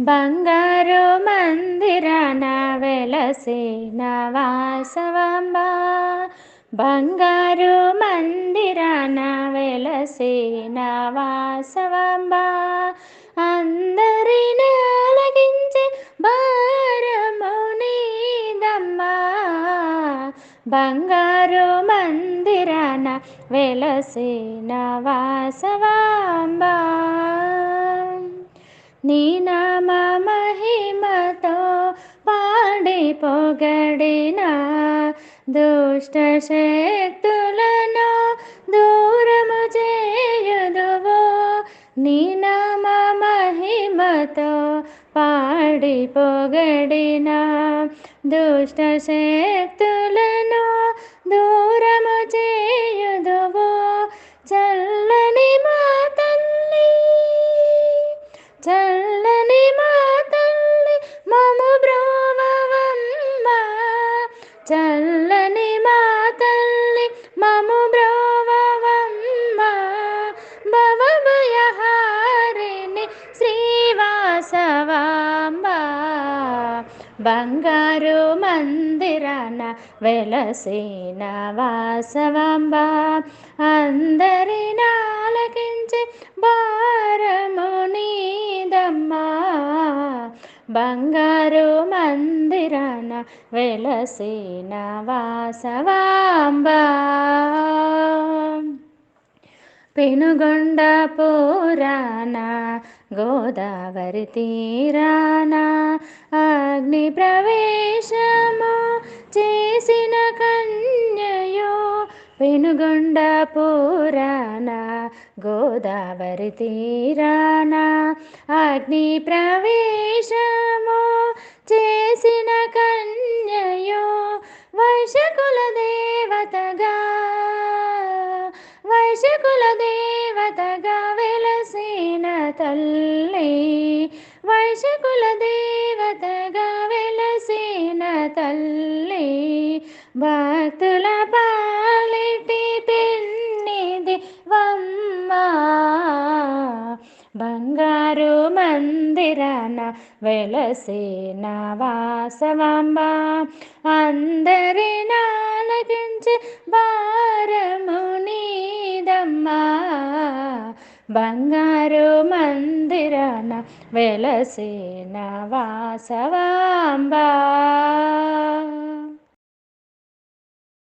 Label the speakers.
Speaker 1: బంగారు మందిరాన వెలసిన వాసవంబ బంగారు మందిరాన వెలసిన వాసవంబ అందరిని అలగించే భారము నీదమ్మా. బంగారు మందిరాన వెలసిన వాసవాంబ నీ నామ మహిమతో పాడి పొగడిన దుష్ట శక్తులను దూరము చేయుదువు నీ నామ మహిమతో పాడి పొగడిన దుష్ట శక్తులు చల్లని మా తల్లి మము బ్రోవమ్మ చల్లని మా తల్లి మము బ్రోవమ్మ భవభయహారిణి శ్రీవాసవాంబ. బంగారు మందిరాన వెలసిన వాసవాంబ. అందరినా బంగారు మందిరాన వెలసిన వాసవాంబ. పెనుగొండ పురాణ గోదావరి తీరాన అగ్ని ప్ర వెనుగొండ పురాణ గోదావరి తీరాన అగ్ని ప్రవేశము చేసిన కన్యయో వైశకుల దేవతగా వైశకుల దేవతగా వెలసిన తల్లి వైశకుల దేవతగా వెలసిన తల్లి భక్తు బంగారు మందిరాన వెలసేన వాసవాంబ. అందరి నాలగించి భారము నీదమ్మా బంగారు మందిరాన వెలసేన వాసవాంబా.